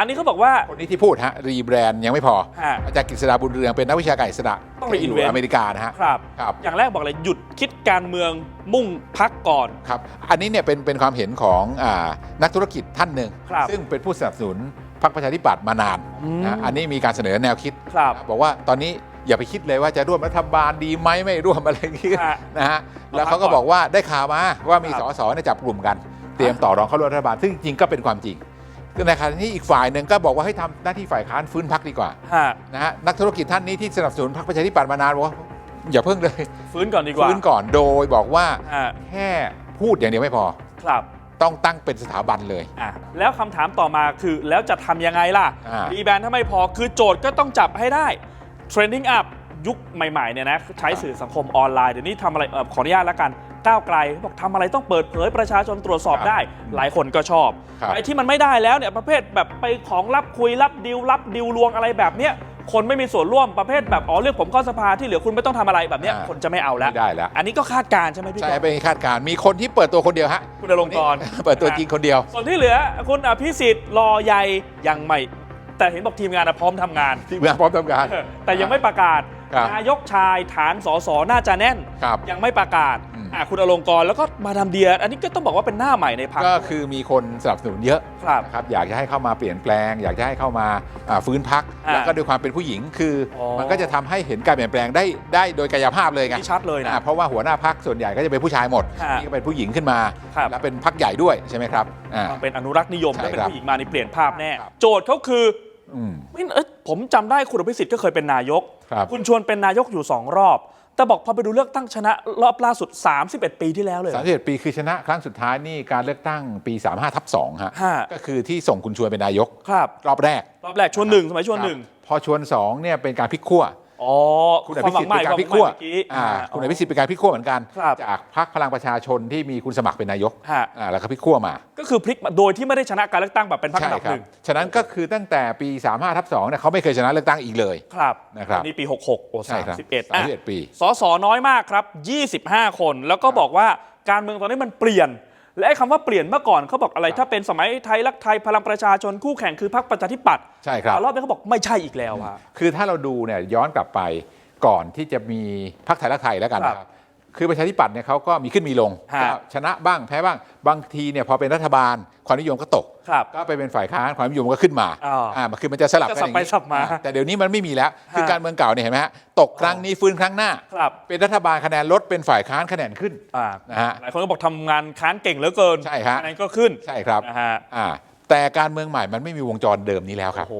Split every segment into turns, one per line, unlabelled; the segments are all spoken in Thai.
อันนี้เขาบอกว่า
คนนี้ที่พูดฮะรีแบรนด์ยังไม่พอ
ฮะ
อาจารย์กฤษดาบุญเรืองเป็นนักวิชาการอิสระ
ต้อง
ที่อยู่
reinvent
อเมริกานะฮะ
ครับ
ครับ
อย่างแรกบอกเลยหยุดคิดการเมืองมุ่งพักก่อน
ครับ อันนี้เนี่ยเป็นเป็นความเห็นของอานักธุรกิจท่านหนึ่ง
ครับ
ซึ่งเป็นผู้สนับสนุนพรรคประชาธิปัตย์มานาน
อืม
นะอันนี้มีการเสนอแนวคิด
ครับ
บอกว่าตอนนี้อย่าไปคิดเลยว่าจะร่วมรัฐบาลดีไหมไม่ร่วมอะไรอย่างนี้
ฮะ
นะฮะ
เอา
แล้วเขาก็
พักก่อน
บอกว่าได้ข่าวมาว่ามี
ครับ
สสเนี่ยจับกลุ่มกัน เตรียมต่อรองเข้าร่วมรัฐบาลซึ่งจริงๆก็เป็นความจริง คือในขณะที่อีกฝ่ายหนึ่งก็บอกว่าให้ทำหน้าที่ฝ่ายค้านฟื้นพักดีกว่า
ฮะ
นะฮะนักธุรกิจท่านนี้ที่สนับสนุนพรรคประชาธิปัตย์มานานบอกว่าอย่าเพิ่งเลย
ฟื้นก่อนดีกว่า
ฟื้นก่อนโดยบอกว่า
ฮะ
แค่พูดอย่างเดียวไม่พอ
ครับ
ต้องตั้งเป็นสถาบันเลย
อะแล้วคำถามต่อมาคือแล้วจะทำยังไงล่ะ
อ่า
รีแบรนด์ถ้าไม่พอคือโจทย์ก็ต้องจับให้ได้ Trending up ยุคใหม่ๆเนี่ยนะใช้สื่อสังคมออนไลน์เดี๋ยวนี้ทำอะไรเอ่อขออนุญาตแล้วกันก้าวไกลบอกทำอะไรต้องเปิดเผยประชาชนตรวจสอบได้ หลายคนก็ชอบ
ครับ
ไอ้ที่มันไม่ได้แล้วเนี่ยประเภทแบบไปของรับคุยรับดิวรับดิวลวงอะไรแบบเนี้ยคนไม่มีส่วนร่วมประเภทแบบอ๋อเลือกผมเข้าสภาที่เหลือคุณไม่ต้องทำอะไรแบบเนี้ยคนจะไม่เอาแล้ว
ไม่ได้แล้ว
อันนี้ก็คาดการณ์ใช่ไหมพี่
ใช่
ก๊อฟ
เป็นคาดการณ์มีคนที่เปิดตัวคนเดียวฮะ
คุณอลงกรณ์
เปิดตัวจริงคนเดียว
ส่วนที่เหลือคุณอภิสิทธิ์รอใยยังไม่ แต่เห็นบอกทีมงานอะพร้อมทำงาน
ที่เมืองพร้อมทำงาน
แต่ยังไม่ประกาศ
ครับ
นายกชายฐานสสน่าจะแน่น
ครับ
ยังไม่ประกาศ
อืม
อะคุณอลงกรณ์แล้วก็มาดามเดีย อันนี้ก็ต้องบอกว่าเป็นหน้าใหม่ในพรรค
ก็คือมีคนสนับสนุนเยอะ
ครับ
นะครับอยากจะให้เข้ามาเปลี่ยนแปลง อยากจะให้เข้ามาอ่าฟื้นพัก
อ่า
แล้วก็ด้วยความเป็นผู้หญิงคืออ
อ
มันก็จะทำให้เห็นการเปลี่ยนแปลงได้ได้โดยกายภาพเลยไง
ที่ชัดเลยนะ
อ่าเพราะว่าหัวหน้าพักส่วนใหญ่ก็จะเป็นผู้ชายหมด
ฮะ
นี่ก็เป็นผู้หญิงขึ้นมา
ครับ
แล้วเป็นพักใหญ่ด้วยใช่ไหมครับอ่า
ความเป็นอนุรักษ์นิยม
ใช่
ถ้าเป็น
ครับ
ผู้หญิงมานี่เปลี่ยนภาพแน่
ครับ
โจทย์เขาคือ
อืม
ไม่เอ้ยผมจำได้คุณอภิสิทธิ์ก็เคยเป็นนายก
ครับ
คุณชวนเป็นนายกอยู่สองรอบ แต่บอกพอไปดูเลือกตั้งชนะรอบล่าสุด 31 ปีที่แล้วเลย
สามสิบปีคือชนะครั้งสุดท้ายนี่การเลือกตั้งปี 35ทับ2ฮะ
ฮะ
ก็คือที่ส่งคุณชวนเป็นนายก
ครับ
รอบแรก
รอบแรกชวนหนึ่งสมัยชวนหนึ่ง
ครับพอชวนสองเนี่ยเป็นการพลิกขั้ว
อ๋อ
คุณอ
ควา
ภิ
มหวั
สิท
ง
ธิ์
ใหม่
เป็น
ค
กาวา
รม
พลิก
หวัง
ขั้ว
ใหม่เมื่อกี้
อ่าคุณอภิสิทธิ์เป็นการพลิกขั้วเหมือนกัน
ครับ
จากพรรคพลังประชาชนที่มีคุณสมัครเป็นนายก
ฮะ
อ่าแล้วก็พลิกขั้วมา
ก็คือพลิกมาโดยที่ไม่ได้ชนะการเลือกตั้งแบบเป็นพรรค
ใช่
อันดับ
ครั
ห
บ
นึ่ง
ฉะนั้นก็คือตั้งแต่ปี 35ทับ2เนี่ยเขาไม่เคยชนะเลือกตั้งอีกเลย
ครับ
นะครับ
นี่ปี 66โอ้
ใช่ครับ
31อะ
31ปี
สสน้อยมากครับ 25 คนแล้วก็บอกว่าการเมืองตอนนี้มันเปลี่ยน และไอ้คำว่าเปลี่ยนเมื่อก่อนเขาบอกอะไร
ครับ
ถ้าเป็นสมัยไทยรักไทยพลังประชาชนคู่แข่งคือพรรคประชาธิปัตย์
ใช่ครับ
แต่รอบนี้เขาบอกไม่ใช่อีกแล้วอะ
คือถ้าเราดูเนี่ยย้อนกลับไปก่อนที่จะมีพรรคไทยรักไทยแล้วกันนะครับ คือประชาธิปัตย์เนี่ยเขาก็มีขึ้นมีลง
ฮะ
ก็ชนะบ้างแพ้บ้างบางทีเนี่ยพอเป็นรัฐบาลความนิยมก็ตก
ครับ
ก็ไปเป็นฝ่ายค้านความนิยมก็ขึ้นมา
อ่า
อ่าคือมันจะสลับกันอย่าง
จะสับไปสับมา
อ่แต่เดี๋ยวนี้มันไม่มีแล้ว คือ
ฮะ
การเมืองเก่าเนี่ยเห็นไหมฮะตกครั้งนี้ฟื้นครั้งหน้า
ครับ
เป็นรัฐบาลคะแนนลดเป็นฝ่ายค้านคะแนนขึ้น
อ่า
นะฮะ
หลายคนก็บอกทำงานค้านเก่งเหลือเกิน
ใช่ฮะ
อันนั้นก็ขึ้น
ใช่ครับ
นะฮะ
อ่าแต่การเมืองใหม่มันไม่มีวงจรเดิมนี้แล้วครับ
โอ้โห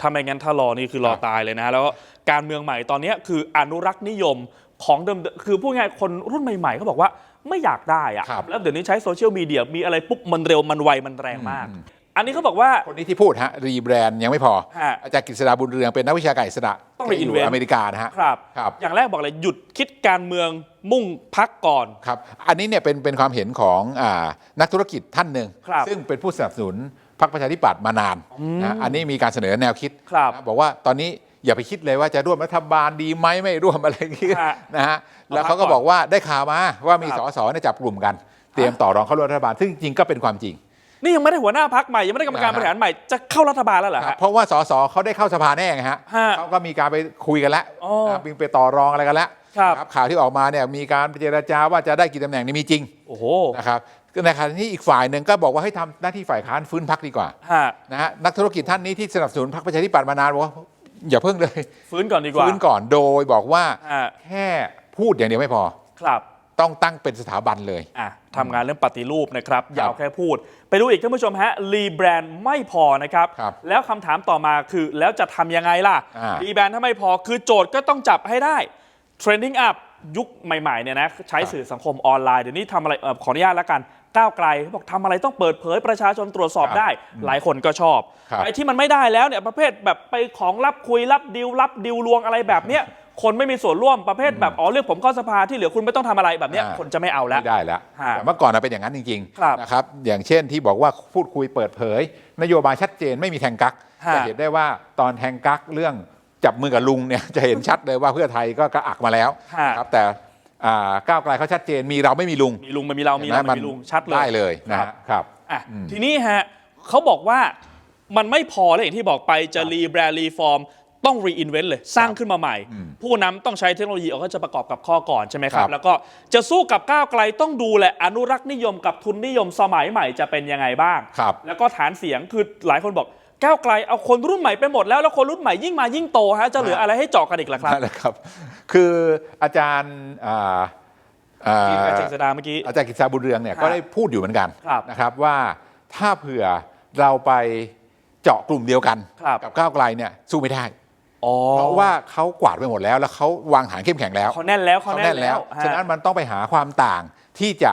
ถ้าไม่งั้นถ้ารอนี่คือรอ
ครับ
ตายเลยนะ แล้วก็การเมืองใหม่ตอนนี้คืออนุรักษ์นิยม ของเดิมคือพูดง่ายๆคนรุ่นใหม่ๆเขาบอกว่าไม่อยากได้อะ
ครับ
แล้วเดี๋ยวนี้ใช้โซเชียลมีเดียมีอะไรปุ๊บมันเร็วมันไวมันแรงมาก
อืม
อันนี้เขาบอกว่า
คนนี้ที่พูดฮะรีแบรนด์ยังไม่พอ
ฮะ
อาจารย์กฤษดาบุญเรืองเป็นนักวิชาการอิสระ
ต้อง
ที่อยู่
reinvent
อเมริกานะฮะ
ครับ
ครับ
อย่างแรกบอกเลยหยุดคิดการเมืองมุ่งพักก่อน
ครับ อันนี้เนี่ยเป็นเป็นความเห็นของอานักธุรกิจท่านหนึ่ง
ครับ
ซึ่งเป็นผู้สนับสนุนพรรคประชาธิปัตย์มานานนะอันนี้มีการเสนอแนวคิด
ครับ
นะบอกว่าตอนนี้ อย่าไปคิดเลยว่าจะร่วมรัฐบาลดีไหมไม่ร่วมอะไรอย่างนี้
ฮะ
นะฮะ
เอา
แล้วเขาก็
พักก่อน
บอกว่าได้ข่าวมาว่ามี
ครับ
สสเนี่ยจับกลุ่มกัน เตรียมต่อรองเข้าร่วมรัฐบาล ซึ่งจริงๆก็เป็นความจริง
นี่ยังไม่ได้หัวหน้าพักใหม่ยังไม่ได้กรรมการ
อ่าฮะ
บริหารใหม่จะเข้ารัฐบาลแล้วเหรอ
ครับ
ฮะ
เพราะว่าสสเขาได้เข้าสภาแน่ไงฮะ
ฮะ
เขาก็มีการไปคุยกันแล้ว
อ๋อ
นะมีไปต่อรองอะไรกันแล้ว
ครับ
นะข่าวที่ออกมาเนี่ยมีการเจรจาว่าจะได้กี่ตำแหน่งนี่มีจริง
โอ้โห
นะครับก็ในขณะที่อีกฝ่ายหนึ่งก็บอกว่าให้ทำหน้าที่ฝ่ายค้านฟื้นพักดีกว่า
ฮะ
นะฮะนักธุรกิจท่านนี้ที่สนับสนุนพรรคประชาธิปัตย์มานานบอกว่า อย่าเพิ่งเลย
ฟื้นก่อนดีกว่า
ฟื้นก่อนโดยบอกว่า
ฮะ
แค่พูดอย่างเดียวไม่พอ
ครับ
ต้องตั้งเป็นสถาบันเลย
อะทำงานเรื่องปฏิรูปนะครับอย่าเอาแค่พูด ไปดูอีกท่านผู้ชมฮะรีแบรนด์ไม่พอนะครับ
ครับ
แล้วคำถามต่อมาคือแล้วจะทำยังไงล่ะ
อ่า
รีแบรนด์ถ้าไม่พอคือโจทย์ก็ต้องจับให้ได้ Trending up ยุคใหม่ๆเนี่ยนะใช้สื่อสังคมออนไลน์เดี๋ยวนี้ทำอะไรเอ่อขออนุญาตแล้วกันก้าวไกลเขาบอกทำอะไรต้องเปิดเผยประชาชนตรวจสอบได้ หลายคนก็ชอบ
ครับ
ไอ้ที่มันไม่ได้แล้วเนี่ยประเภทแบบไปของรับคุยรับดิวรับดิวลวงอะไรแบบเนี้ยคนไม่มีส่วนร่วมประเภทแบบอ๋อเลือกผมเข้าสภาที่เหลือคุณไม่ต้องทำอะไรแบบเนี้ย
อ่า
คนจะไม่เอาแล้ว
ไม่ได้แล้ว
ฮะ
แต่เมื่อก่อนนะเป็นอย่างนั้นจริง
ครับ
ๆนะครับอย่างเช่นที่บอกว่าพูดคุยเปิดเผย นโยบายชัดเจนไม่มีแทงกัก
ฮะ
จะเห็นได้ว่าตอนแทงกักเรื่อง จับมือกับลุงเนี่ยจะเห็นชัดเลยว่าเพื่อไทยก็กระอักมาแล้ว
ฮะ
ครับแต่อ่าก้าวไกลเขาชัดเจนมีเราไม่มีลุง
มีลุงไม่มีเรามีเรา
ห็นห
ไม่มีลุงชัดเลย
ได้เลยนะ
ครั
ฮะ
บ
ครับ
อะ
อืม
ทีนี้ฮะเขาบอกว่ามันไม่พอแล้วอย่างที่บอกไปจะรีแบรนด์รีฟอร์มต้องรีอินเวนต์เลยสร้างขึ้นมาใหม่ ผู้นำต้องใช้เทคโนโลยีเอาก็จะประกอบกับข้อก่อนใช่ไหมครั
ครับบ
แล้วก็จะสู้กับก้าวไกลต้องดูแหละอนุรักษ์นิยมกับทุนนิยมสมัยใหม่จะเป็นยังไงบ้าง
ครับ
แล้วก็ฐานเสียงคือหลายคนบอก ก้าวไกลเอาคนรุ่นใหม่ไปหมดแล้วแล้วคนรุ่นใหม่ยิ่งมายิ่งโตฮะจะเหลืออะไรให้เจาะกันอีกล่ะครับ
นั่นแหละครับ คืออาจารย์อ่าอ่า
ที่อาจารย์เจษดาเมื่อกี้
อาจารย์กิตติศักดิ์บุญเรืองเนี่ย
ครับ
ก็ได้พูดอยู่เหมือนกัน
ครับ
นะครับว่าถ้าเผื่อเราไปเจาะกลุ่มเดียวกัน
ครับ
กับก้าวไกลเนี่ยสู้ไม่ได้
อ๋อ
เพราะว่าเขากวาดไปหมดแล้ว แล้วเขาวางฐานเข้มแข็งแล้ว
เขาแน่นแล้วเขา
เขา
แน่
แน่
น
น
แล้
แล้วว
ฮะ
ฉะนั้นมันต้องไปหาความต่างที่จะ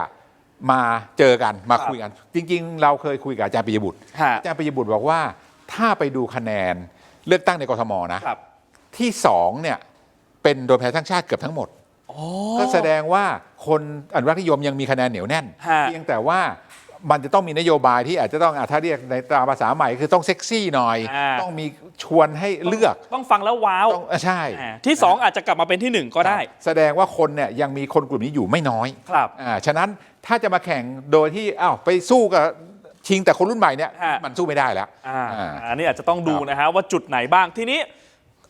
มาเจอกันมา
ครับ
คุยกัน จริง ๆ เราเคยคุยกับอาจารย์ปิยบุตร
ฮะ
อาจารย์ปิยบุตรบอกว่า ถ้าไปดูคะแนนเลือกตั้งในกรทมนะ ครับที่สองเนี่ยเป็นโดยแพ้ทั้งชาติเกือบทั้งหมด
อ๋อ
ก็แสดงว่าคนอนุรักษ์นิยมยังมีคะแนนเหนียวแน่น
ฮะ
เพียงแต่ว่ามันจะต้องมีนโยบายที่อาจจะต้องอะถ้าเรียกในตามภาษาใหม่คือต้องเซ็กซี่หน่อย
อ่า
ต้องมีชวนให้เลือก
ต้องฟังแล้วว้าว
ต้องอะใช่
อ่าที่สองอาจจะกลับมาเป็นที่หนึ่งก็ได้
ครับแสดงว่าคนเนี่ยยังมีคนกลุ่มนี้อยู่ไม่น้อย
ครับ
อ่า ฉะนั้นถ้าจะมาแข่งโดยที่อ้าวไปสู้กับ ชิงแต่คนรุ่นใหม่เนี่ย
ฮะ
มันสู้ไม่ได้แล้ว
อ่า
อ่า
อันนี้อาจจะต้องดู
ครับ
นะฮะว่าจุดไหนบ้างทีนี้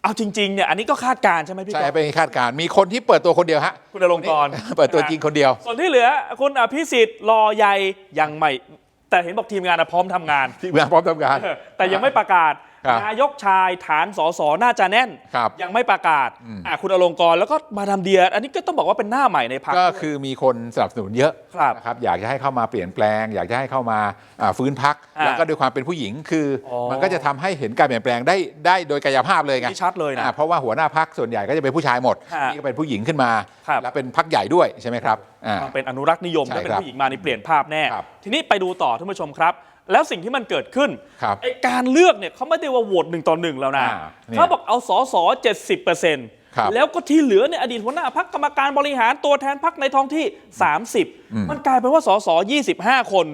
เอาจริงๆเนี่ยอันนี้ก็คาดการณ์ใช่ไหมพี่
ใช่
ก๊อฟ
เป็นคาดการณ์มีคนที่เปิดตัวคนเดียวฮะ
คุณอลงกรณ์
เปิดตัวจริงคนเดียว
ส่วนที่เหลือ คุณอภิสิทธิ์รอใยยังไม่ แต่เห็นบอกทีมงานอะพร้อมทำงาน
ที่เมืองพร้อมทำงาน
แต่ยังไม่ประกาศ
ครับ
นายกชายฐานสสน่าจะแน่น
ครับ
ยังไม่ประกาศอะคุณอลงกรณ์แล้วก็มาดามเดีย อันนี้ก็ต้องบอกว่าเป็นหน้าใหม่ในพรรค
ก็
ด้วย
คือมีคนสนับสนุนเยอะ
ครับ
นะครับอยากจะให้เข้ามาเปลี่ยนแปลง อยากจะให้เข้ามาอ่าฟื้นพัก
อ่า
แล้วก็ด้วยความเป็นผู้หญิงคืออ
อ
มันก็จะทำให้เห็นการเปลี่ยนแปลงได้ได้โดยกายภาพเลยไง
ที่ชัดเลยนะ
อ่าเพราะว่าหัวหน้าพักส่วนใหญ่ก็จะเป็นผู้ชายหมด
ฮะ
นี่ก็เป็นผู้หญิงขึ้นมา
ครับ
แล้วเป็นพักใหญ่ด้วยใช่ไหมครับอ่า
มันเป็นอนุรักษ์นิยม
ใช่
แล้วเป็น
ครับ
ผู้หญิงมานี่เปลี่ยนภาพแน่
ครับ
ทีนี้ไปดูต่อท่านผู้ชมครับ แล้วสิ่งที่มันเกิดขึ้น
ครับ
ไอการเลือกเนี่ยเขาไม่ได้ว่าโหวตหนึ่งต่อหนึ่งแล้วนะ
อ่าเนี่ย
เขาบอกเอาสอสอเจ็ดสิบเปอร์เซ็นต์
ครับ
แล้วก็ที่เหลือเนี่ยอดีตหัวหน้าพักกรรมการบริหารตัวแทนพักในท้องที่ 30 มันกลายเป็นว่าสอสอ25 คน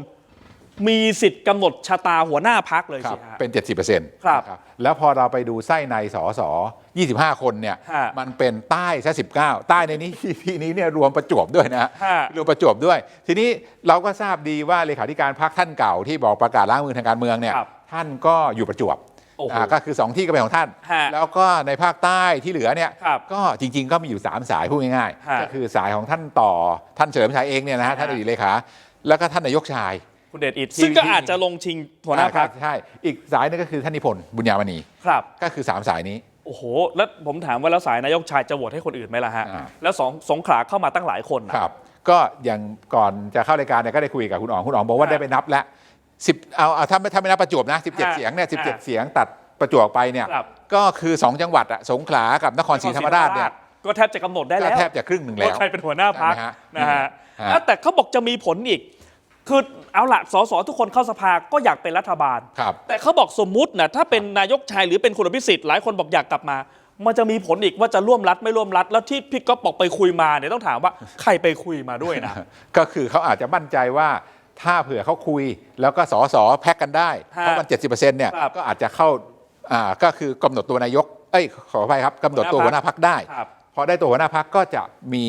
มีสิทธิ์กำหนดชะตาหัวหน้าพักเลย
ครั
สิ
บ
ฮะ
เป็น 70%
ครับ
นะแล้วพอเราไปดูไส้ในสอสอ25 คนเนี่ย
ฮะ
มันเป็นใต้ซะ19 ใต้ในนี้ ที่นี้เนี่ยรวมประจวบด้วยนะ
ฮะ
รวมประจวบด้วย ทีนี้เราก็ทราบดีว่าเลขาธิการพรรคท่านเก่าที่บอกประกาศล้างมือทางการเมืองเนี่ย
ครับ
ท่านก็อยู่ประจวบ
โอ้โห
อ่าก็คือ 2 ที่ก็เป็นของท่าน
ฮะ
แล้วก็ในภาคใต้ที่เหลือเนี่ย
ครับ
ก็จริง ๆ ก็มีอยู่ 3 สายพูดง่าย
ฮะ
ๆ ก็คือสายของท่านต่อท่านเฉลิมชัยเองเนี่ยนะฮะ
ฮะ
ท่านอดีตเลขา แล้วก็ท่านนายกชาย
คุณเดชอิด
ซึ่
ซึ่ง
ง
ก็อาจจะลงชิงหัวหน้าพัก
อ่ใช่ อีกสายหนึงก็คือท่านนิพนธ์บุญญามณี
ครับ
ก็คือ3สายนี้
โอ้โห แล้วผมถามว่าแล้วสายนายกชายจะโหวตให้คนอื่นไหมล่ะฮะ
อ่า
แล้วสองสงขลาเข้ามาตั้งหลายคนนะ
ครับ ก็อย่างก่อนจะเข้ารายการเนี่ยก็ได้คุยกับคุณอ๋องคุณอ๋องบอกว่า
ฮะ
ได้ไปนับแล้วสิบเอาเอาถ้าไม่ถ้าไม่นับประจวบนะ
ฮะ
17เสียงเนี่ย
ฮะ
17เสียงตัดประจวบไปเนี่ย
ครับ
ก็คือ2จังหวัดอะสงขลากับนครศรีธรรมราชเนี่ย
ก็แทบจะกำหนดได้
ก็
แล้ว
แทบจะครึ่งหนึ่งแล้ว
ว่าใครเป็นหัวหน้าพัก
ใช่ไหมฮะ
นะฮะ
ฮะ
อะแต่เขาบอกจะมีผลอีก คือ เอาละสสทุกคนเข้าสภาก็อยากเป็นรัฐบาล
ครับ
แต่เขาบอกสมมุตินะถ้าเป็นนายกชายหรือเป็นคุณอภิสิทธิ์หลายคนบอกอยากกลับมา มันจะมีผลอีกว่าจะร่วมรัฐไม่ร่วมรัฐ แล้วที่พี่ก๊อฟบอกไปคุยมาเนี่ยต้องถามว่าใครไปคุยมาด้วยนะ
ก็คือเขาอาจจะมั่นใจว่าถ้าเผื่อเขาคุยแล้วก็สอสอแพ็กกันได้
ฮะ
เพราะมัน 70%เนี่ย
ครับ
ก็อาจจะเข้าอ่าก็คือกำหนดตัวนายก เอ้ยขออภัยครับกำหนดตัว
หั
หั
ว
ว
ห
ห
น้า
น้า
พร
พั
ร
ก
ค
ได้
ครับ
พอได้ตัวหัวหน้าพักก็จะมี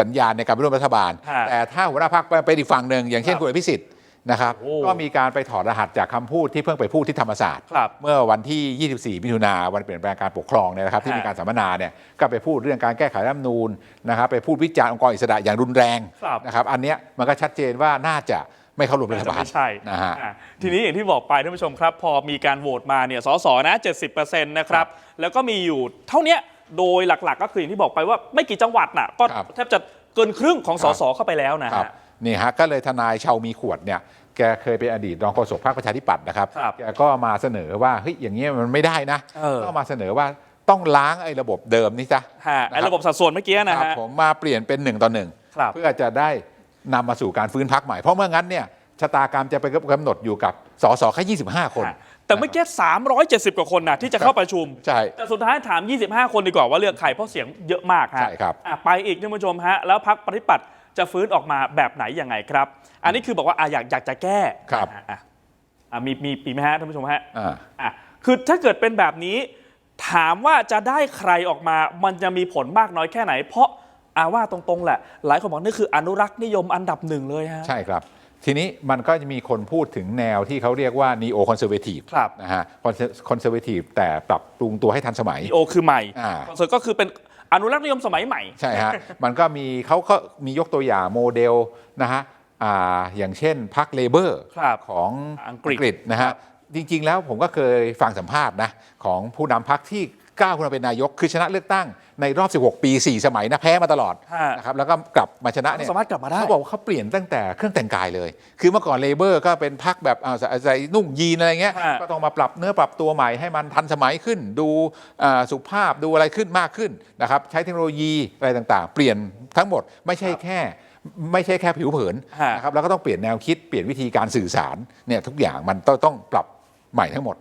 สัญญาณในการไปร่วมรัฐบาล
ฮะ
แต่ถ้าหัวหน้าพักไปอีกฝั่งหนึ่งอย่างเช่น
ครับ
คุณอภิสิทธิ์นะครับ
โอ้
ก็มีการไปถอดรหัสจากคำพูดที่เพิ่งไปพูดที่ธรรมศาสตร์
ครับ
เมื่อวันที่ 24 มิถุนาวันเปลี่ยนแปลงการปกครองเนี่ยนะครับที่
ฮะ
มีการสัมมนาเนี่ยก็ไปพูดเรื่องการแก้ไขรัฐธรรมนูญนะครับไปพูดวิจารณ์องค์กรอิสระอย่างรุนแรง
ครับ
นะครับอันเนี้ยมันก็ชัดเจนว่าน่าจะไม่เข้าร่วมรัฐบาล
ไม่ใช่
นะฮะ
อะทีนี้อย่างที่บอกไปท่านผู้ชมครับ พอมีการโหวตมาเนี่ยสสนะ 70%นะครับ แล้วก็มีอยู่เท่าเนี้ย โดยหลักๆ ก็คืออย่างที่บอกไปว่าไม่กี่จังหวัดน่ะก็
ครับ
แทบจะเกินครึ่งของ
ค
ส
รับ
สเข้าไปแล้วนะ
ครับ
ฮะ
นี่ฮะก็เลยทนายชาวมีขวดเนี่ยแกเคยเป็นอดีตรองโฆษกพรรคประชาธิปัตย์นะครับ
ครับ
แกก็มาเสนอว่าเฮ้ยอย่างเงี้ยมันไม่ได้นะ
เออ
ก็มาเสนอว่าต้องล้างไอ้ระบบเดิมนี่ซะ
ฮะไอ้ระบบสัดส่วนเมื่อกี้นะ
ครั
ฮะ
ผมมาเปลี่ยนเป็นหนึ่งต่อหนึ่ง
ครับ
เพื่อจะได้นำมาสู่การฟื้นพักใหม่ เพราะเมื่องั้นเนี่ยชะตากรรมจะไปกำหนดอยู่กับสสแค่ 25 คน
ฮะ แต่เมื่อกี้370 กว่าคนนะที่จะเข้าประชุม
ใช่
แต่สุดท้ายถาม 25 คนดีกว่าว่าเลือกใครเพราะเสียงเยอะมากฮะ
ใช่ครับ
อะไปอีกท่านผู้ชมฮะ แล้วพักปฏิปัติจะฟื้นออกมาแบบไหนยังไงครับ อันนี้คือบอกว่าอะอยากอยากจะแก้
ครับ
อะอะอะมีมีปีไหมฮะท่านผู้ชมฮะ
อ่า
อะคือถ้าเกิดเป็นแบบนี้ ถามว่าจะได้ใครออกมา มันจะมีผลมากน้อยแค่ไหน เพราะอาว่าตรงๆแหละ หลายคนบอกนี่คืออนุรักษ์นิยมอันดับหนึ่งเลยฮะ
ใช่ครับ ทีนี้มันก็จะมีคนพูดถึงแนวที่เขาเรียกว่า neo conservative
ครับ
นะฮะ conservative แต่ปรับปรุงตัวให้ทันสมัย
โอคือใหม่
อ่า
คอนเสิร์ตก็คือเป็นอนุรักษ์นิยมสมัยใหม่
ใช่ฮะ มันก็มีเขาก็มียกตัวอย่างโมเดลนะฮะอ่าอย่างเช่นพรรคเลเบอร์
ครับ
ของ
อังกฤษ
นะ
ครั
ฮะ
บ
จริง ๆ แล้วผมก็เคยฟังสัมภาษณ์นะของผู้นำพรรคที่ ก้าวขึ้นมาเป็นนายกคือชนะเลือกตั้งในรอบ 16 ปี 4 สมัยนะแพ้มาตลอด
ฮะ
นะครับแล้วก็กลับมาชนะเนี่ย
สามารถกลับมาได้
เขาบอกว่าเขาเปลี่ยนตั้งแต่เครื่องแต่งกายเลย คือเมื่อก่อนเลเบอร์ก็เป็นพรรคแบบอ่าใส่ใส่นุ่งยีนอะไรเงี้ย
ฮะ
ก็ต้องมาปรับเนื้อปรับตัวใหม่ให้มันทันสมัยขึ้น ดูอ่าสุภาพดูอะไรขึ้นมากขึ้นนะครับใช้เทคโนโลยีอะไรต่างๆ เปลี่ยนทั้งหมดไม่ใช่แค่ ไม่ใช่แค่ผิวเผิน
ฮะ
นะครับแล้วก็ต้องเปลี่ยนแนวคิดเปลี่ยนวิธีการสื่อสารเนี่ยทุกอย่างมันต้องต้องปรับใหม่ทั้งหมด